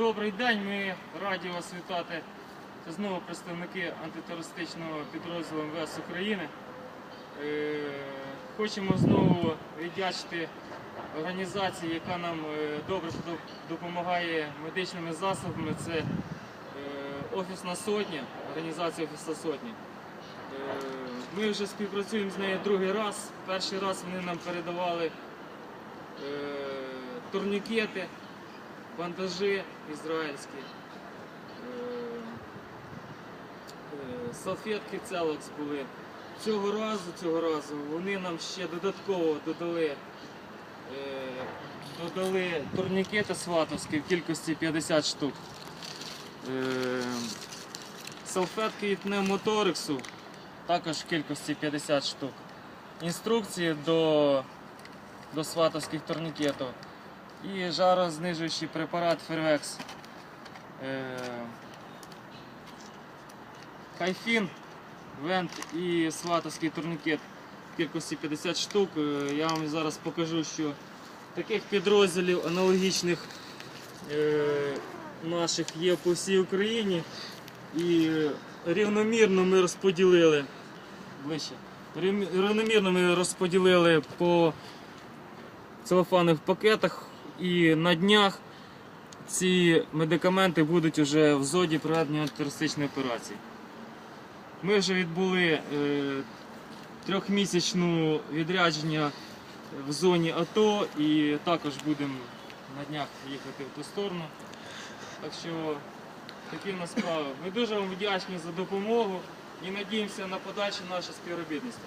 Добрий день, ми раді вас вітати. Це знову представники антитерористичного підрозділу МВС України. Е, Хочемо знову віддячити організації, яка нам е, добре допомагає медичними засобами. Це е, Офісна Сотня, організація Офісна Сотня. Ми вже співпрацюємо з нею другий раз. Перший раз вони нам передавали турнікети, бандажі ізраїльські, е, е, салфетки Целокс були. Цього разу, цього разу вони нам ще додатково додали, е, додали турнікети сватовські в кількості 50 штук. Салфетки від пневмоторексу також в кількості 50 штук. Інструкції до, до сватовських турнікетів і жарознижуючий препарат Фервекс. Е, Хайфін, вент і сватовський турнікет в кількості 50 штук. Е, Я вам зараз покажу, що таких підрозділів аналогічних е, наших є по всій Україні. І рівномірно ми розподілили ближче. Рівномірно ми розподілили по целофанових пакетах і на днях ці медикаменти будуть вже в зоні проведення антитерористичної операції. Ми вже відбули е, трьохмісячну відрядження в зоні АТО і також будемо на днях їхати в ту сторону. Так що такі в нас справи. Ми дуже вам вдячні за допомогу і надіємося на подальше наше співробітництво.